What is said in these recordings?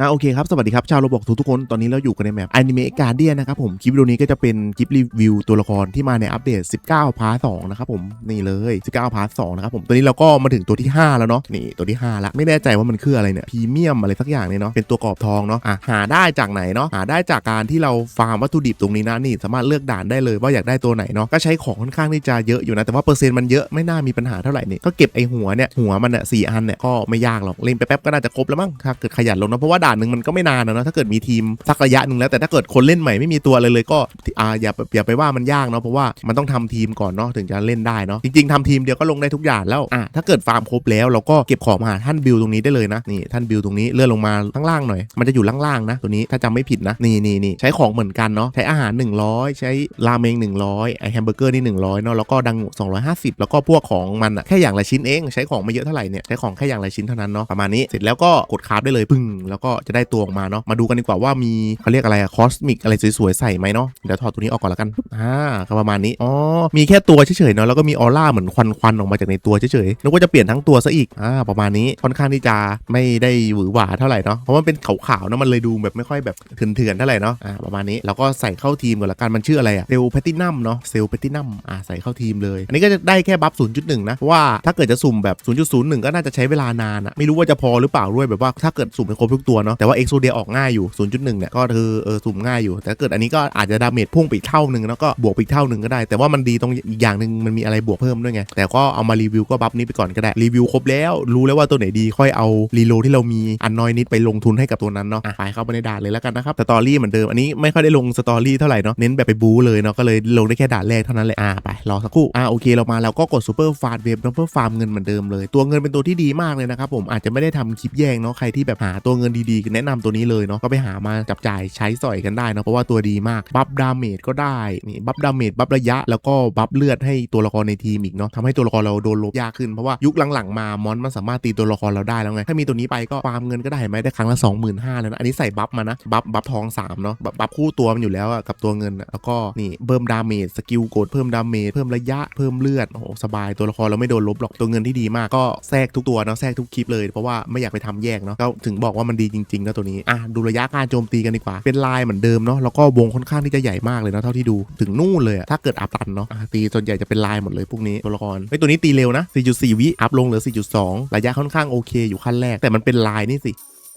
อะโอเคครับ สวัสดีครับ ชาวโรบอกทุกทุกคน ตอนนี้เราอยู่กันในแมป Anime Guardian นะครับผม คลิปวิดีโอนี้ก็จะเป็นคลิปรีวิวตัวละครที่มาในอัปเดต 19 พาร์ท2นะครับผม นี่เลย 19 พาร์ท2นะครับผมตัวนี้เราก็มาถึงตัวที่ 5 แล้วเนาะ นี่ตัวที่ 5 ละไม่แน่ใจว่ามันคืออะไรเนี่ย พรีเมียมอะไรสักอย่างเนี่ยเนาะ เป็นตัวกรอบทองเนาะ อะหาได้จากไหนเนาะ หาได้จากการที่เราฟาร์มวัตถุดิบตรงนี้นะ นี่สามารถเลือกด่านได้เลยว่าอยากได้ตัวไหนเนาะ ก็ใช้ของค่อนข้างที่จะเยอะอยู่นะ แต่ว่าเปอร์เซ็นต์มันเยอะไม่น่ามีปัญหาเท่าไหร่นี่ก็เก็บไอหัวเนี่ยหัวมันอะสี่อันเนี่ยก็ไม่ยากหรอกเล่นไปแป๊บก็น่าจะครบแล้วมั้งถ้าเกิดขยันลงนะเพราะว่าด่านหนึ่งมันก็ไม่นานนะเนาะถ้าเกิดมีทีมสักระยะหนึ่งแล้วแต่ถ้าเกิดคนเล่นใหม่ไม่มีตัวเลยเลยก็อ่าอย่าอย่าไปว่ามันยากเนาะเพราะว่ามันต้องทำทีมก่อนเนาะถึงจะเล่นได้เนาะจริงๆทำทีมเดียวก็ลงได้ทุกอย่างแล้วอะถ้าเกิดฟาร์มครบแล้วเราก็เก็บของมาท่านบิลตรงนี้ได้เลยนะนี่ท่านบิลตรงนี้เลื่อนลงมาข้างล่างหน่อย มันจะอยู่ล่างๆนะ ตัวนี้ถ้าจำไม่ผิดนะนี่นี่นี่ใช้ของเหมือนกันเนาะใช้อาหาร 100 ใช้ราเมง 100ไอแฮมเบอร์เกอร์นี่100เนาะแล้วก็ดัง 250 แล้วก็พวกของมันอะแค่อย่างละชิ้นเอง ใช้ของไม่เยอะเท่าไหร่เนี่ยใช้ของแค่อย่างละชิ้นเท่านั้นเนาะประมาณนี้เสร็จแล้วก็กดคราฟได้เลยปึ้งแล้วก็จะได้ตัวออกมาเนาะมาดูกันดีกว่าว่ามีเขาเรียกอะไรอะคอสมิกอะไรสวยๆใส่ไหมเนาะเดี๋ยวถอดตัวนี้ออกก่อนละกันอ่าก็ประมาณนี้อ๋อมีแค่ตัวเฉยๆเนาะแล้วก็มีออร่าเหมือนควันๆออกมาจากในตัวเฉยๆนึกว่าจะเปลี่ยนทั้งตัวซะอีกอ่าประมาณนี้ค่อนข้างที่จะไม่ได้หวือหวาเท่าไหร่เนาะเพราะมันเป็นขาวๆเนาะมันเลยดูแบบไม่ค่อยแบบเถื่อนๆเท่าไหร่เนาะอ่าประมาณนี้แล้วก็ใส่เข้าทีมก่อนละกันมันชื่ออะไรอะเซลแพตินัมเนาะเซลแพตินัมอ่าใส่เข้าทีมเลย อันนี้ก็จะได้แค่บัฟ0.1นะเพราะว่าถ้าเกิดจะสุ่มแบบ0.01 ก็น่าจะใช้เวลานานอะไม่รู้ว่าจะพอหรือเปล่าด้วยแบบว่าถ้าเกิดสุ่มไปครบทุกตัวเนาะแต่ว่าเอ็กโซเดียออกง่ายอยู่ 0.1เนี่ยก็คือเออสุ่มง่ายอยู่ แต่เกิดอันนี้ก็อาจจะดาเมจพุ่งไปอีกเท่าหนึ่งแล้วก็บวกไปอีกเท่าหนึ่งก็ได้ แต่ว่ามันดีตรงอีกอย่างหนึ่งมันมีอะไรบวกเพิ่มด้วยไงแต่ก็เอามารีวิวก็บัฟนี้ไปก่อนก็ได้รีวิวครบแล้วรู้แล้วว่าตัวไหนดีค่อยเอารีโลที่เรามีอันน้อยนิดไปลงทุนให้กับตัวนั้นเนาะอะไปเข้าไปในด่านเลยแล้วกันนะครับสตอรี่เหมือนเดิมอันนี้ไม่ค่อยได้ลงสตอรี่เท่าไหร่เนาะเน้นแบบไปบู๊เลยเนาะก็เลยลงได้แค่ด่านแรกเท่านั้นแหละอะไปรอสักครู่อะโอเคเรามาแล้วก็กดซูเปอร์ฟาดเวฟเนาะเพื่อฟาร์มเงินเหมือนเดิมเลย ตัวเงินเป็นตัวที่ดีมากเลยนะครับผมอาจจะไม่ได้ทำคลิปแย่งเนาะใครที่แบบหาตัวเงินดีๆแนะนำตัวนี้เลยเนาะก็ไปหามาจับจ่ายใช้สอยกันได้เนาะเพราะว่าตัวดีมากบัฟดาเมจก็ได้นี่บัฟดาเมจบัฟระยะแล้วก็บัฟเลือดให้ตัวละครในทีมอีกเนาะทำให้ตัวละครเราโดนลบยากขึ้นเพราะว่ายุคหลังๆมามอนมันสามารถตีตัวละครเราได้แล้วไงถ้ามีตัวนี้ไปก็ฟาร์มเงินก็ได้ไหมได้ครั้งละ 25,000แล้วนะอันนี้ใส่บัฟมานะบัฟบัฟทอง3เนาะบัฟบัฟคู่ตัวมันอยู่แล้วอะกับตัวเงินแล้วก็นี่เพิ่มดาเมจสกิลโกดเพิ่มดาเมจเพิ่มระยะเพิ่มเลือดโอ้โหสบายตัวละครเราไม่โดนลบหรอกตัวเงินที่ดีมากก็แทรกทุกตัวเนาะแทรกทุกคลิปเลยเพราะว่าไม่อยากไปทำแยกเนาะก็ถึงบอกว่ามันดีจริงๆนะตัวนี้อะดูระยะการโจมตีกันดีกว่า เป็นลายเหมือนเดิมเนาะแล้วก็วงค่อนข้างที่จะใหญ่มากเลยนะเท่าที่ดูถึงนู่นเลยอะถ้าเกิดอัพตันเนาะะตีส่วนใหญ่จะเป็นลายหมดเลยพวกนี้ตัวละครไอ้ตัวนี้ตีเร็วนะ4.4 วิอัพลงเหลือ4.2 ระยะค่อนข้างโอเคอยู่ขั้นแรก แต่มันเป็นลายนี่สิ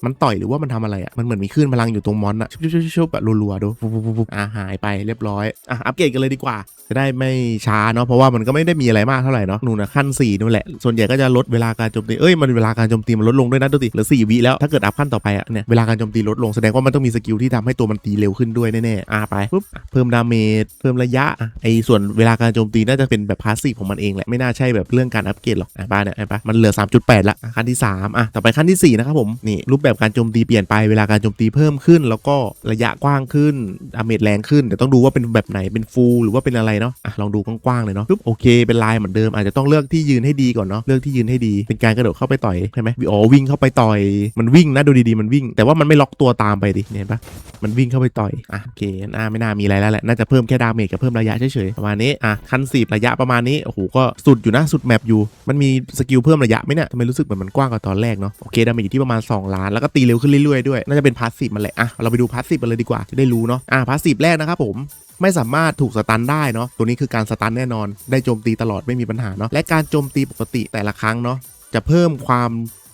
มันต่อยหรือว่ามันทำอะไรอะมันเหมือนมีคลื่นพลังอยู่ตรงมอนอะชุบชุบชุบชุบแบบรัวๆดูปุ๊บอะหายไปเรียบร้อยอะอัปเกรดกันเลยดีกว่า จะได้ไม่ช้าเนาะเพราะว่ามันก็ไม่ได้มีอะไรมากเท่าไหร่เนาะนู่นนะขั้น4นู่นแหละส่วนใหญ่ก็จะลดเวลาการโจมตีเอ้ยมันเวลาการโจมตีมันลดลงด้วยนะดูสิเหลือ4วิแล้วถ้าเกิดอัพขั้นต่อไปอะเนี่ยเวลาการโจมตีลดลงแสดงว่ามันต้องมีสกิลที่ทำให้ตัวมันตีเร็วขึ้นด้วยแน่ๆอะไปปุ๊บเพิ่มดาเมจเพิ่มระยะอะไอส่วนเวลาการโจมตีน่าจะเป็นแบบพาสซีฟของมันเองแหละไม่น่าใช่แบบเรื่องการอัปเกรดหรอกอะบ้าเนี่ยไอ้ปะมันเหลือ 3.8 ละขั้นที่3อะต่อไปขั้นที่4นะครับผมนี่รูปแบบการโจมตีเปลี่ยนไปเวลาการโจมตีเพิ่มขึ้น แล้วก็ระยะกว้างขึ้นดาเมจแรงขึ้นแต่ต้องดูว่าเป็นแบบไหนเป็นฟูลหรือว่าเป็นอะไรเนาะอะลองดูกว้างๆเลยเนาะปุ๊บโอเคเป็นลายเหมือนเดิมอาจจะต้องเลือกที่ยืนให้ดีก่อนเนาะเลือกที่ยืนให้ดี เป็นการกระโดดเข้าไปต่อยใช่ไหมอ๋อวิ่งเข้าไปต่อยมันวิ่งนะดูดีๆมันวิ่ง แต่ว่ามันไม่ล็อกตัวตามไปดิเห็นปะมันวิ่งเข้าไปต่อยอะโอเคน่าไม่น่ามีอะไรแล้วแหละน่าจะเพิ่มแค่ดาเมจกับเพิ่มระยะเฉยๆประมาณนี้อะคันสีระยะประมาณนี้โอ้โหก็สุดอยู่นะสุดแมปอยู่ มันมีสกิลเพิ่มระยะไหมเนี่ยทำไมรู้สึกเหมือนมันกว้างกว่าตอนแรกเนาะโอเคดาเมจอยู่ที่ประมาณ 2 ล้านแล้วก็ตีเร็วขึ้นเรื่อยๆด้วย น่าจะเป็นพาสซีฟมันแหละอะเราไปดูพาสซีฟกันเลยดีกว่าจะได้รู้เนาะอะพาสซีฟแรกนะครับผมไม่สามารถถูกสตันได้เนาะตัวนี้คือการสตันแน่นอน ได้โจมตีตลอดไม่มีปัญหาเนาะและการโจมตีปกติแต่ละครั้งเนาะจะเพิ่มความ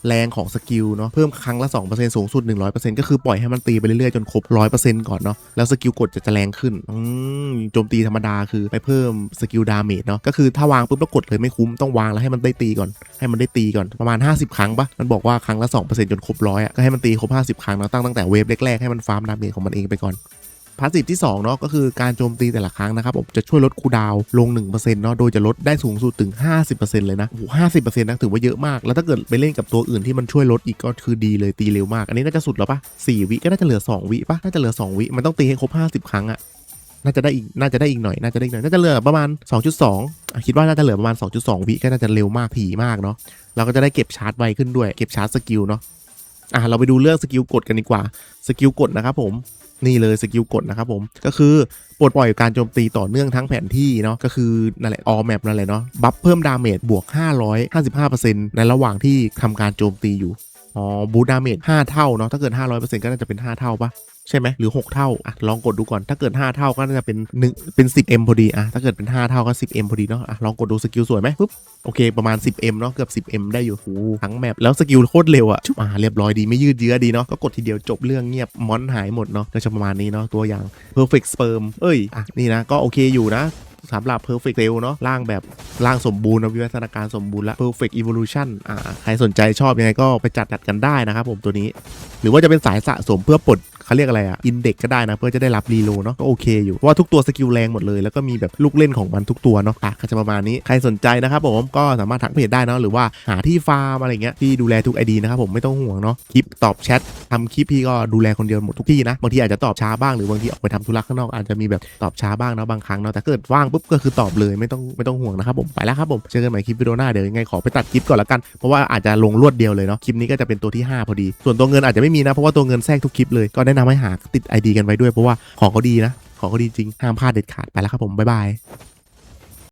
แรงของสกิลเนาะเพิ่มครั้งละ 2%สูงสุด 100%ก็คือปล่อยให้มันตีไปเรื่อยๆ จนครบ 100%ก่อนเนาะแล้วสกิลกดจะจะแรงขึ้นอืมโจมตีธรรมดาคือไปเพิ่มสกิลดาเมจเนาะก็คือถ้าวางปุ๊บแล้วกดเลยไม่คุ้มต้องวางแล้วให้มันได้ตีก่อนให้มันได้ตีก่อนประมาณ 50 ครั้งปะมันบอกว่าครั้งละ2%จนครบร้อยอะก็ให้มันตีครบ 50 ครั้งเนาะตั้งตั้งแต่เวฟแรกๆให้มันฟาร์มดาเมจของมันเองไปก่อน พาสซีฟที่2เนาะก็คือการโจมตีแต่ละครั้งนะครับผมจะช่วยลดคูดาวน์ลง 1%เนาะโดยจะลดได้สูงสุดถึง 50%เลยนะโอ้โหห้าสิบเปอร์เซ็นต์นะถือว่าเยอะมาก แล้วถ้าเกิดไปเล่นกับตัวอื่นที่มันช่วยลดอีกก็คือดีเลยตีเร็วมาก อันนี้น่าจะสุดแล้วปะสี่วิก็น่าจะเหลือ 2 วิปะน่าจะเหลือ 2 วิ มันต้องตีให้ครบ 50 ครั้งอะน่าจะได้อีก น่าจะได้อีกหน่อย น่าจะได้อีกหน่อย น่าจะเหลือประมาณ 2.2อะคิดว่าน่าจะเหลือประมาณ 2.2 วิก็น่าจะเร็วมากถี่มากเนาะ เราก็จะได้เก็บชาร์จไวขึ้นด้วย เก็บชาร์จสกิลเนาะ อะเราไปดูเรื่องสกิลกดกันดีกว่า สกิลกดนะครับผม นี่เลยสกิลกดนะครับผมก็คือปลดปล่อยการโจมตีต่อเนื่องทั้งแผนที่เนาะก็คือนั่นแหละออแมปนั่นแหละเนาะบัฟเพิ่มดาเมจบวก 555%ในระหว่างที่ทำการโจมตีอยู่ อ๋อบูดาเมจ5เท่าเนาะถ้าเกิด500%ก็น่าจะเป็น 5 เท่าปะใช่ไหมหรือ 6 เท่าอะลองกดดูก่อนถ้าเกิด 5 เท่าก็น่าจะเป็น1เป็น 10m พอดีอะถ้าเกิดเป็น 5 เท่าก็ 10m พอดีเนาะอะลองกดดูสกิลสวยไหมปุ๊บโอเคประมาณ 10m เนาะเกือบ 10m ได้อยู่โอ้ทั้งแมปแล้วสกิลโคตรเร็วอะชุบอะเรียบร้อยดีไม่ยืดเยื้อดีเนาะก็กดทีเดียวจบเรื่องเงียบมอนหายหมดเนาะก็จะประมาณนี้เนาะตัวอย่าง perfect sperm เอ้ยอะนี่นะก็โอเคอยู่นะ สำหรับ perfect cell เนาะร่างแบบร่างสมบูรณ์นะวิวัฒนาการสมบูรณ์ละ perfect evolution อ่าใครสนใจชอบยังไงก็ไปจัดจัดกันได้นะครับผมตัวนี้ หรือว่าจะเป็นสายสะสมเพื่อปลดเขาเรียกอะไรอะอินเด็กก็ได้นะ เพื่อจะได้รับรีโลเนาะก็โอเคอยู่ว่าทุกตัวสกิลแรงหมดเลยแล้วก็มีแบบลูกเล่นของมันทุกตัวเนาะอะก็จะประมาณนี้ใครสนใจนะครับผมก็สามารถทักเพจได้เนาะหรือว่าหาที่ฟาร์มอะไรเงี้ยที่ดูแลทุกไอดีนะครับผมไม่ต้องห่วงเนาะคลิปตอบแชททำคลิปพี่ก็ดูแลคนเดียวหมดทุกที่นะบางทีอาจจะตอบช้าบ้างหรือบางทีออกไปทำธุระข้างนอกอาจจะมีแบบตอบช้าบ้างเนาะบางครั้งเนาะแต่เกิดว่างปุบก็คือตอบเลยไม่ต้องไม่ต้องห่วงนะครับผมไปแล้วครับผมเจอกันใหม่คลิปวิดีโอหน้าเดี๋ยวยังไงขอไปตัดคลิปก่อนละกันเพราะว่าอาจจะลงรวดเดียวเลยเนาะคลิปนี้ก็จะเป็นตัวที่ห้าพอดี ส่วนตัวเงินอาจจะไม่มีนะเพราะว่าตัวเงินแทรกทุกคลิปเลยก็แนะนำให้หาติด ID กันไว้ด้วยเพราะว่าของเขาดีนะของเขาดีจริงห้ามพลาดเด็ดขาดไปแล้วครับผมบ๊ายบาย